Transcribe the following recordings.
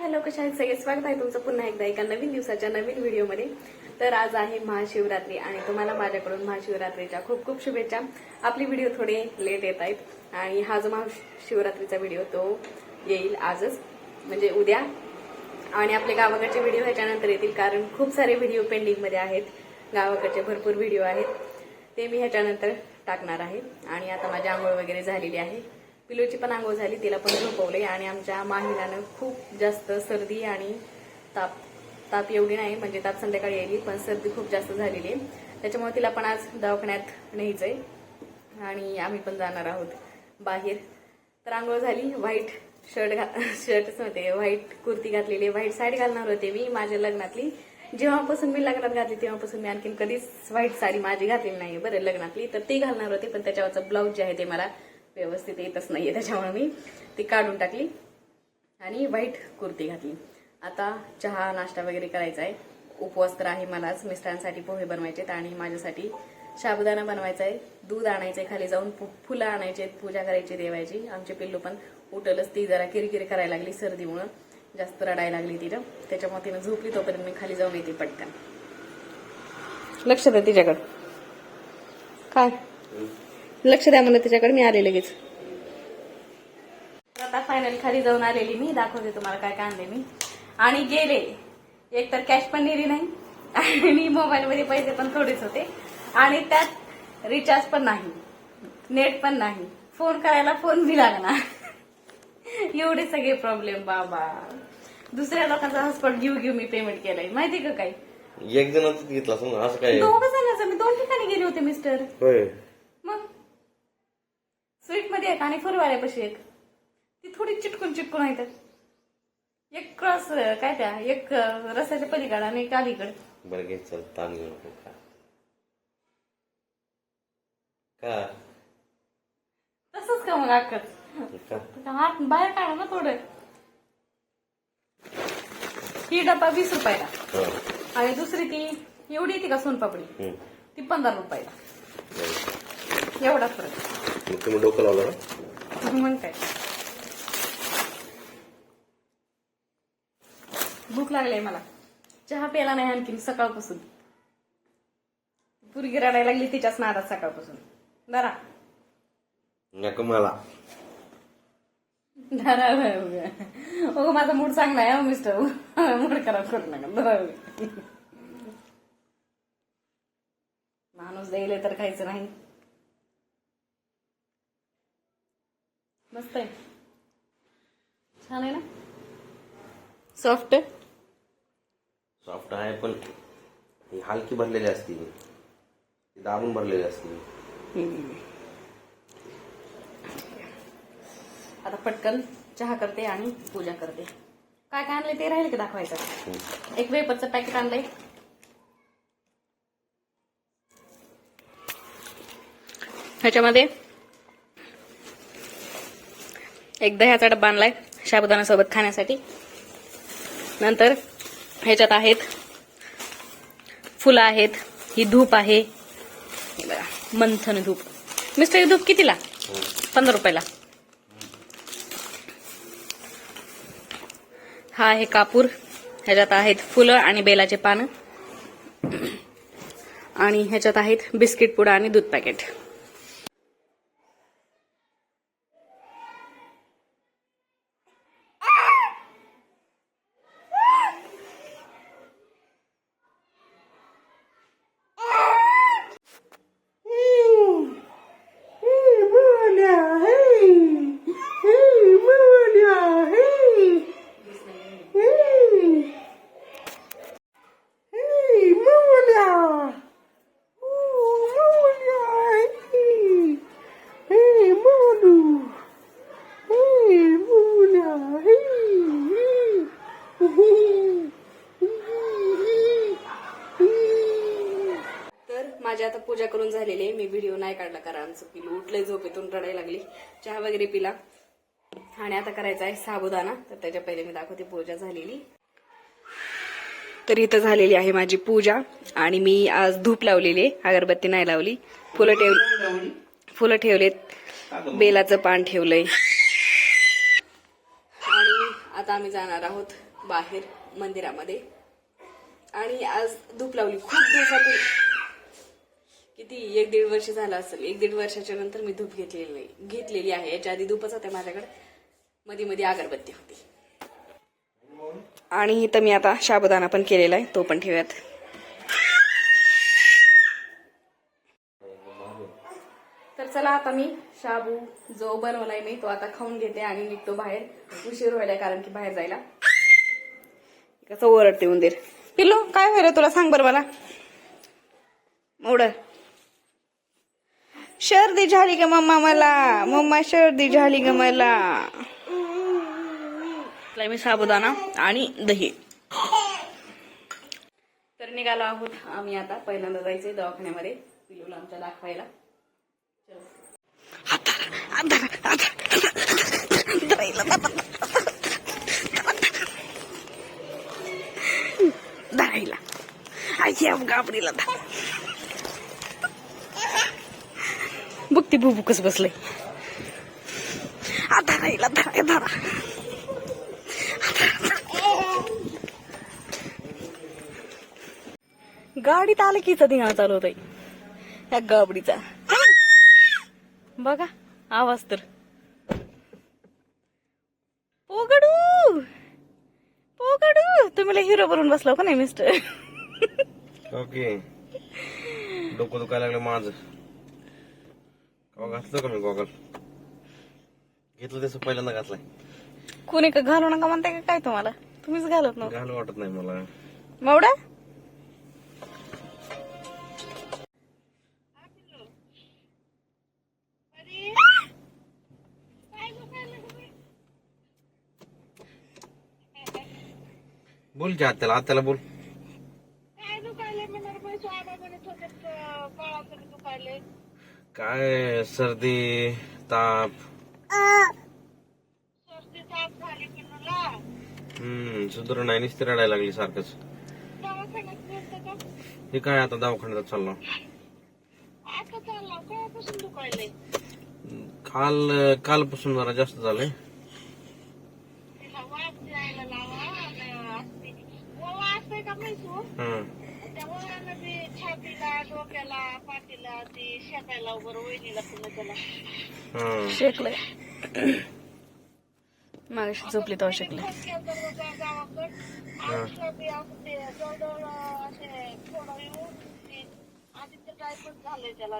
Hello कशा आहेत सगळे स्वागत आहे तुमचं पुन्हा एकदा एका नवीन दिवसाच्या नवीन व्हिडिओमध्ये. तर आज आहे महाशिवरात्री आणि तुम्हाला माझ्याकडून महाशिवरात्रीच्या खूप खूप शुभेच्छा. आपली व्हिडिओ थोडे लेट येत आहेत आणि हा जो महाशिवरात्रीचा व्हिडिओ तो येईल आजच म्हणजे उद्या. आणि आपले गावाकडचे व्हिडिओ ह्याच्यानंतर येतील कारण खूप सारे व्हिडिओ पेंडिंगमध्ये आहेत. गावाकडचे भरपूर व्हिडिओ आहेत. ते मी ह्याच्यानंतर टाकणार आहे. आणि आता माझी आंघोळ वगैरे झालेली आहे. पिलूची पण आंघोळ झाली तिला पण झोपवले आणि आमच्या माहिलानं खूप जास्त सर्दी आणि ताप ताप एवढी नाही म्हणजे ताप संध्याकाळी येईल पण सर्दी खूप जास्त झालेली आहे. त्याच्यामुळे तिला पण आज दवाखान्यात न्यायचंय आणि आम्ही पण जाणार आहोत बाहेर. तर आंघोळ झाली व्हाईट शर्ट घा शर्टच होते व्हाईट कुर्ती घातलेली व्हाईट साडी घालणार होते मी माझ्या लग्नातली. जेव्हापासून मी लग्नात घातली तेव्हापासून मी आणखीन कधीच व्हाईट साडी माझी घातलेली नाही बरं लग्नातली. तर ती घालणार होते पण त्याच्यावरचं ब्लाऊज जे आहे ते मला व्यवस्थित येतच नाहीये त्याच्यामुळे मी ती काढून टाकली आणि व्हाईट कुर्ती घातली. आता चहा नाश्ता वगैरे करायचा आहे. उपवास तर आहे मलाच. मिस्टरांसाठी पोहे बनवायचेत आणि माझ्यासाठी साबुदाणा बनवायचा आहे. दूध आणायचंय खाली जाऊन फुलं आणायचे पूजा करायची देवायची आमचे पिल्लू पण उठलच ती जरा किरकिरी करायला लागली सर्दीमुळं. जास्त रडायला लागली तिनं त्याच्यामुळे तिनं झोपली तोपर्यंत मी खाली जाऊन येते पटकन. लक्ष दे तिच्याकडं. काय? लक्ष द्या म्हणलं तिच्याकडे मी आले लगेच. तर आता फायनली खाली जाऊन आलेली मी. दाखवते तुम्हाला काय काय आणले मी. आणि गेले. एक तर कॅश पण नेली नाही. आणि मोबाईल मध्ये पैसे पण थोडेच होते. आणि त्यात रिचार्ज पण नाही. नेट पण नाही. फोन करायला फोन बी लागला एवढे सगळे प्रॉब्लेम बाबा. दुसऱ्या लोकांचा हॉस्पॉट घेऊ घेऊ मी पेमेंट केलंय. माहिती का काय एक जणांच घेतला असं काय? दोघं जणांचं. मी दोन ठिकाणी गेले होते मिस्टर मध्ये एक आणि फुलवाल्यापाशी एक. ती थोडी चिटकून चिटकून आहे तर एक क्रॉस काय त्या एक रस्त्याच्या पलीकडे आणि एक अलीकडे. बरं घे चल ताण घेऊ नको का का तसंच का मग अक्कच का हात बाहेर काढा ना थोडं. ही डब्बा वीस रुपयाला. आणि दुसरी ती एवढी येते का सोनपापडी. ती पंधरा रुपयाला. एवढा फरक. मग तुम्ही डोकं लावलं ना? मग काय भूक लागली मला. चहा प्यायला नाही आणखीन सकाळपासून. पुरगी रडायला लागली तिच्याच नादात सकाळपासून. दरा नको मला. दरा हो माझा मूड चांगला आहे हो मिस्टर. मूड खराब करू नका. दरा माणूस द्यायला तर खायचं नाही. मस्त आहे छान आहे ना? सॉफ्ट सॉफ्ट आहे पण ही हलकी भरलेली असते ती. दाबून भरलेली असते. आता पटकन चहा करते आणि पूजा करते. काय काय आणले ते राहील का दाखवायचं? एक वेपरचं पॅकेट आणलंय. ह्याच्यामध्ये एक दह्याचा डब्बा आणलाय शाबुदानासोबत खाण्यासाठी. नंतर ह्याच्यात आहेत फुलं आहेत ही धूप आहे. मंथन धूप. मिस्टर ही धूप कितीला? पंधरा रुपयाला. हा आहे कापूर. ह्याच्यात आहेत फुलं आणि बेलाचे पानं. आणि ह्याच्यात आहेत बिस्किट पुडा आणि दूध पॅकेट. झालेले मी व्हिडिओ नाही काढला कारण आमचं पिलू उठलंय झोपेतून रडायला लागली. चहा वगैरे पिला. आणि आता करायचा आहे साबुदाणा. तर त्याच्या पहिले मी दाखवते पूजा झालेली. तर इथं झालेली आहे माझी पूजा. आणि मी आज धूप लावलेली आहे. अगरबत्ती नाही लावली. फुलं ठेवली फुलं ठेवलेत. बेलाचं पान ठेवलंय. आणि आता आता आम्ही जाणार आहोत बाहेर मंदिरामध्ये. आणि आज धूप लावली. खूप दिवसातून किती? एक दीड वर्ष झालं असेल. एक दीड वर्षाच्या नंतर मी धूप घेतलेली घेतलेली आहे. याच्या आधी धूपच होते माझ्याकडे. मध्ये मध्ये अगरबत्ती होती. आणि इथं मी आता शाबुदाना पण केलेला आहे. तो पण ठेवूयात. तर चला आता मी शाबू जो बनवलाय मी तो आता खाऊन घेते आणि निघतो बाहेर. उशीर व्हायला कारण की बाहेर जायला. कसं ओरडते उंदीर. पिल्लो काय व्हायला तुला? सांग बरं मला. मोड सर्दी झाली ग मम्मा मला? मम्मा सर्दी झाली ग मला? मी साबुदाणा आणि दही. तर निघालो आहोत आम्ही आता. पहिल्यांदा जायचंय दवाखान्यामध्ये. पिलूला आमच्या दाखवायला. धरायला. आई गाबडीला बघ ते बुबू कस बसलंय. आ येईल धरा धरा. गाडीत आलं की धिंगाणा चालू होत या गाबडीचा. बघा आवाज तर. पोगडू! पोगडू! तुम्ही हिरो बनून बसला का नाही मिस्टर ओके हो डोकं दुखायला लागलं माझं. घातलं का मी गॉगल? घेतलं तसं पहिल्यांदा घातलाय. कोणी का घालू नका म्हणताय का काय तुम्हाला? तुम्हीच घालत नव्हतं. घालू वाटत नाही मला. मावडा बोल की आत्याला आत्याला बोल काय दुखायले म्हणणार पैसे आबा म्हणत होते बाळाकडे दुखायले काय सर्दी ताप? हम्म सुधार नाही नुसती रडायला लागली सारखंच. हे काय आता दवाखान्यात चाललो? काल कालपासून जरा जास्त झालंय. तिला वाफ द्यायला लावा आणि असते ओवा असते का माहिती हो हा त्या ओव्यानं बी छातीला डोक्याला पाठीला ती शेकायला वगैरे वहिनीला पुन्हा त्याला. हा शेकलंय. मागाशी झोपली तेव्हा शेकले गावाकड. आयुष्य बी असं ते जवळजवळ असे थोडं येऊन ते आदित्य टायपच झालंय त्याला.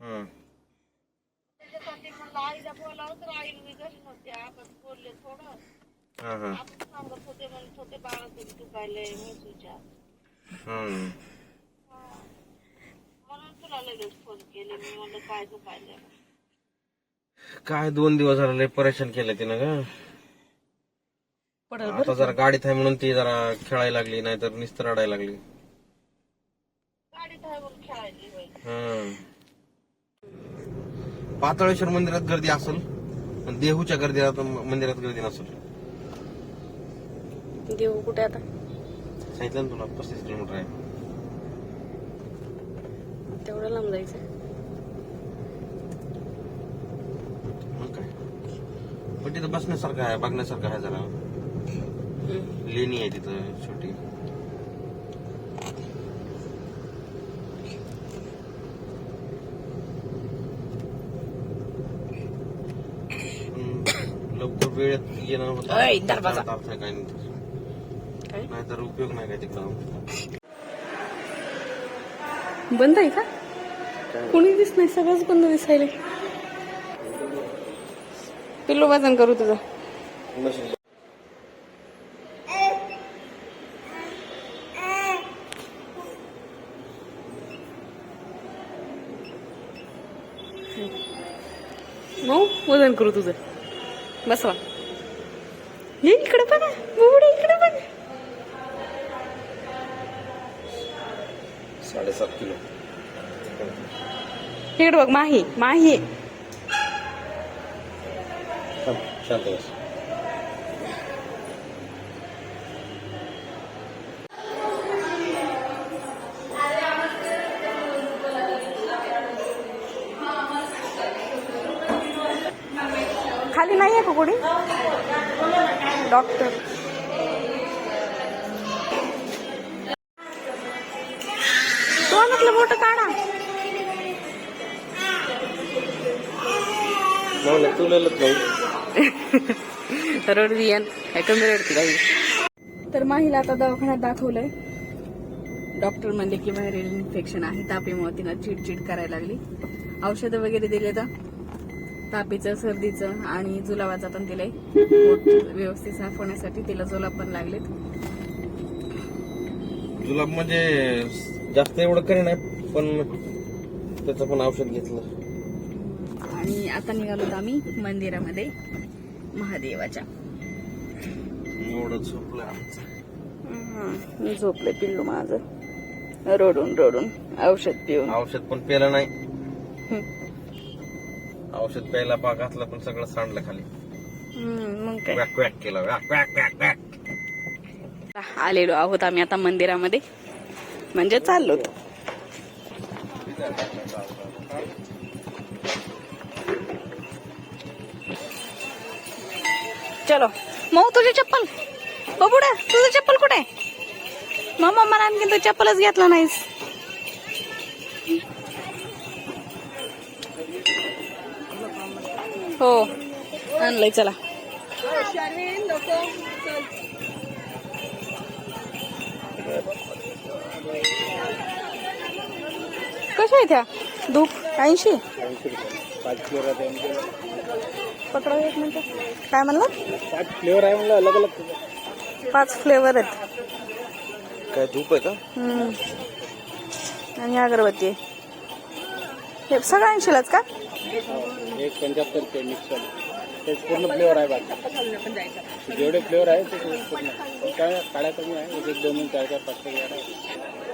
हा त्याच्यासाठी म्हणलं आईला बोलावं तर आई मी घरी नव्हते आपण बोलले थोडं. आपण सांगत होते म्हणत होते बाळाचं दुखायले मेसूच्या हम्म. म्हणून तुला लगेच फोन केले मी म्हणलं काय दोन दिवस झाले लय परेशान केलं तिनं ग. पडल आता जरा गाडीत आहे म्हणून ती जरा खेळायला लागली नाहीतर नुसतं रडायला लागली. गाडीत आहे म्हणून खेळायची होय. हम्म. पाताळेश्वर मंदिरात गर्दी असेल पण देहूच्या गर्दीत मंदिरात गर्दी नसेल. देऊ कुठे आता? सांगितलं ना तुला पस्तीस किलोमीटर आहे. तेवढं लांब जायचं मग काय? पण तिथं बसण्यासारखं आहे बघण्यासारखं आहे जरा. लेणी आहे तिथं छोटी. लवकर वेळेत येणं होत. काय नाही नाहीतर उपयोग नाही काय तिकडं. बंद आहे का? कोणी दिस नाही सगळंच बंद दिसायला पिल्लू वजन करू तुझं. भाऊ वजन करू तुझं. बसवा. ये इकडे बघा. बुबडे इकडे बघा. साडेसात किलो. इकडे बघ माही माही. खाली नाही आहे का कोणी? डॉक्टर. तर माहीला आता दवाखान्यात दाखवलंय. डॉक्टर म्हणले की व्हायरल इन्फेक्शन आहे तापीमुळे तिनं चिडचिड करायला लागली. औषधं वगैरे दिले तर? तापीचं सर्दीचं आणि जुलाबाचा पण दिलाय. व्यवस्थित साफ होण्यासाठी तिला जुलाब पण लागलेत. जुलाब म्हणजे जास्त एवढं करी नाही पण त्याचं पण औषध घेतलं. आणि आता निघालो आम्ही मंदिरामध्ये महादेवाच्या. मी झोपले पिल्लू माझं. रडून रडून औषध पिऊन. औषध पण प्यायला नाही. औषध प्यायला पा घातलं पण सगळं सांडलं खाली. मग काय? वॅक वॅक केलं वॅक वॅक वॅक वॅक. आलेलो आहोत आम्ही आता मंदिरामध्ये. म्हणजे चाललो चलो. मऊ तुझी चप्पल. बबुडा तुझं चप्पल कुठे? मम्मा मला आणखी तू चप्पलच घेतला नाहीस. हो. आणलंय चला. कशा आहे त्या धूप? ऐंशी? पकडा एक मिनिट. काय म्हणलं? पाच फ्लेवर आहे म्हणलं अलग अलग पाच फ्लेवर आहेत. काय धूप आहे का? हम्म. आणि अगरबत्ती. आहे. हे सगळं ऐंशीलाच का? एक पंच्याहत्तर रुपये मिक्स ते पूर्ण फ्लेवर आहे बाकी. जेवढे फ्लेवर आहे ते पूर्ण. काय काळ्या कमी आहे एक एक दोन दोन चार चार पाच फ्लेवर आहे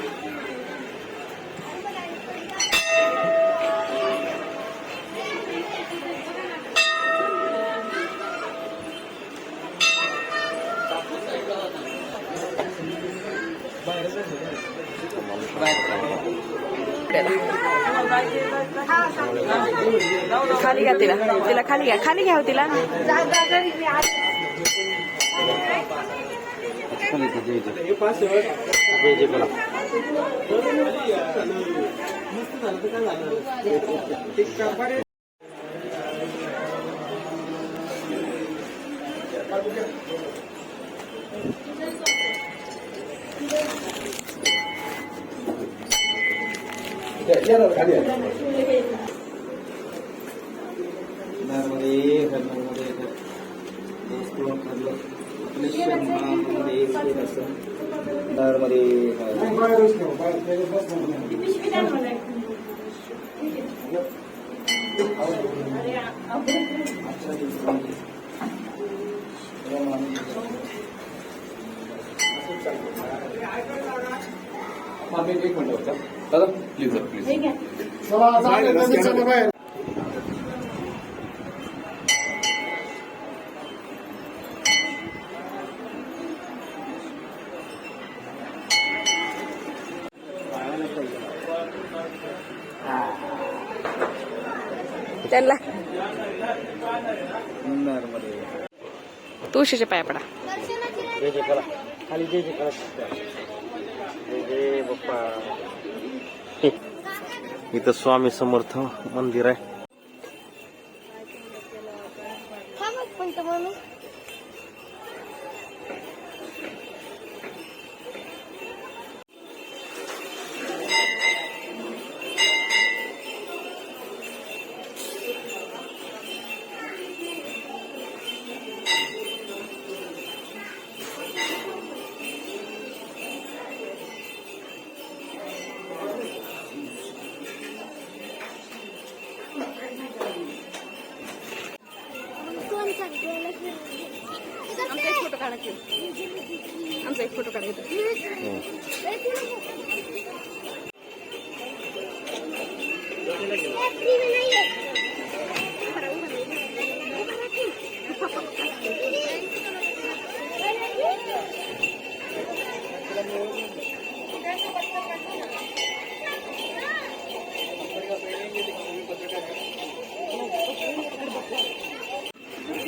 खाली घ्या तिला. तिला खाली घ्या. खाली घ्या हो हो तिला जय जय बोला एक मिनिट होता दादा प्लीज प्लीज त्यांना. तुळशीच्या पाया पडा. इथं स्वामी समर्थ मंदिर आहे.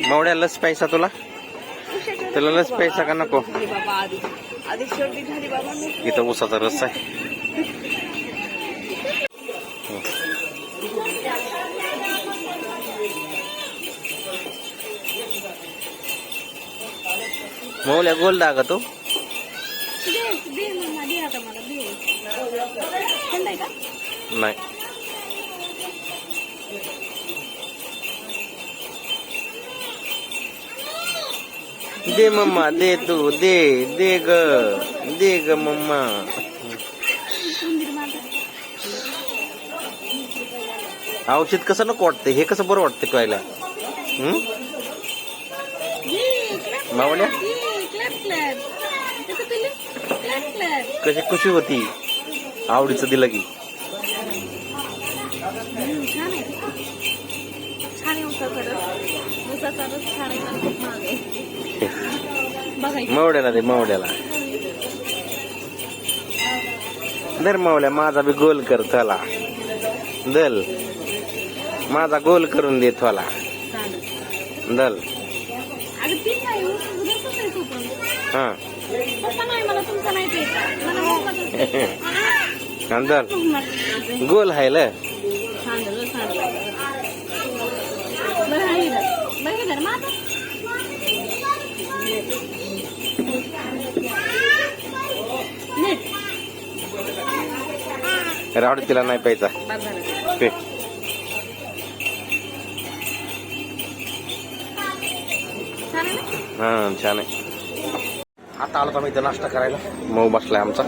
मावड्या लस प्यायचा तुला त्याला लस प्यायचा का नको इथं ऊसाचा रस आहे मौल्या गोल दाग तो नाही दे मम्मा दे तू दे दे ग दे ग मम्मा. औषध कसं नको वाटतं हे कसं बरं वाटतं प्यायला हं? मावल्या? कशी खुशी होती? आवडीचं दिलं की. मावड्याला दे मावड्याला. दर मावल्या माझा बी गोल कर थोला. दल माझा गोल करून दे थोला. दल हा. दल गोल आहे ल. रावड तिला नाही प्यायचा. पे. छान आहे ना हा छान आहे. आता आलो आम्ही इथं नाश्ता करायला. मऊ बसलाय आमचा.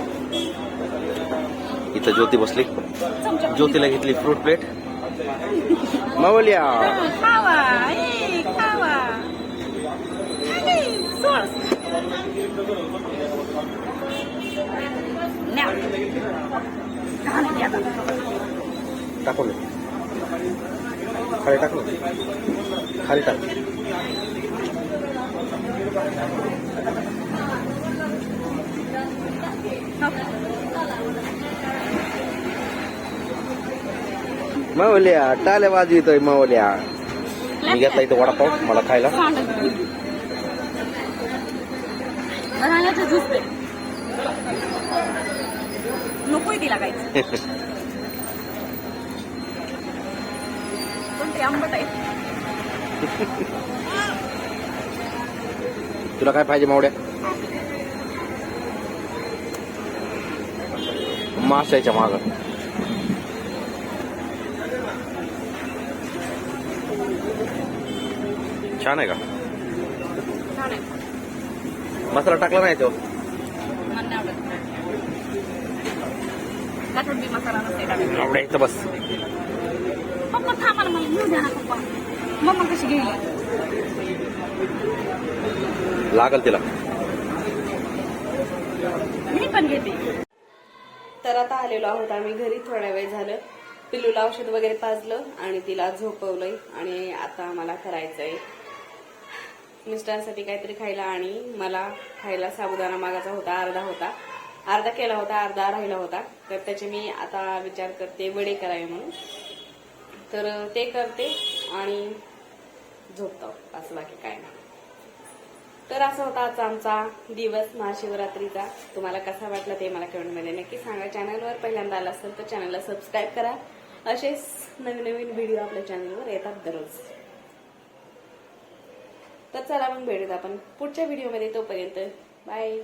इथं ज्योती बसली. ज्योतीला घेतली फ्रूट प्लेट मावल्या हा, खावा ए खावा ए, सोड. न्या. छान आहे आता. टाकून खाली टाक खाली टाक मावल्या टाल्या वाजवितोय मावल्या मी घेतला इथं वडापाव मला खायला छान आहे. बनानाचं ज्यूस पे नकोय तिला काहीच. पण ते आंबट आहे तुला काय पाहिजे मावड्या? माशाच्या माग. छान आहे का? मसाला टाकला नाही तो मला नाही आवडत त्याच्यात बी मसाला नसते टाकायचा. मावड्या इथं बस. पप्पा थांबा ना मला घेऊ द्या ना पप्पा. मम्मा कशी घेईल लागल तिला. मी पण घेते. तर आता आलेलो आहोत आम्ही घरी थोडा वेळ झालं. पिल्लूला औषध वगैरे पाजलं आणि तिला झोपवलंय आणि आता आम्हाला करायचंय. मिस्टरांसाठी काहीतरी खायला आणि मला खायला साबुदाणा मागायचा होता अर्धा होता. अर्धा केला होता अर्धा राहिला होता. तर त्याचे मी आता विचार करते वडे करावे म्हणून. तर ते करते आणि झोपतो. असं बाकी काय नाही. तर असा होता आजचा आमचा दिवस महाशिवरात्रीचा. तुम्हाला कसा वाटला ते मला कमेंटमध्ये नक्की सांगा. चॅनलवर पहिल्यांदा आला असेल तर चॅनलला सबस्क्राईब करा. असेच नवीन नवीन व्हिडिओ आपल्या चॅनलवर येतात दररोज. तर चला मग भेटूत आपण पुढच्या व्हिडिओमध्ये तोपर्यंत बाय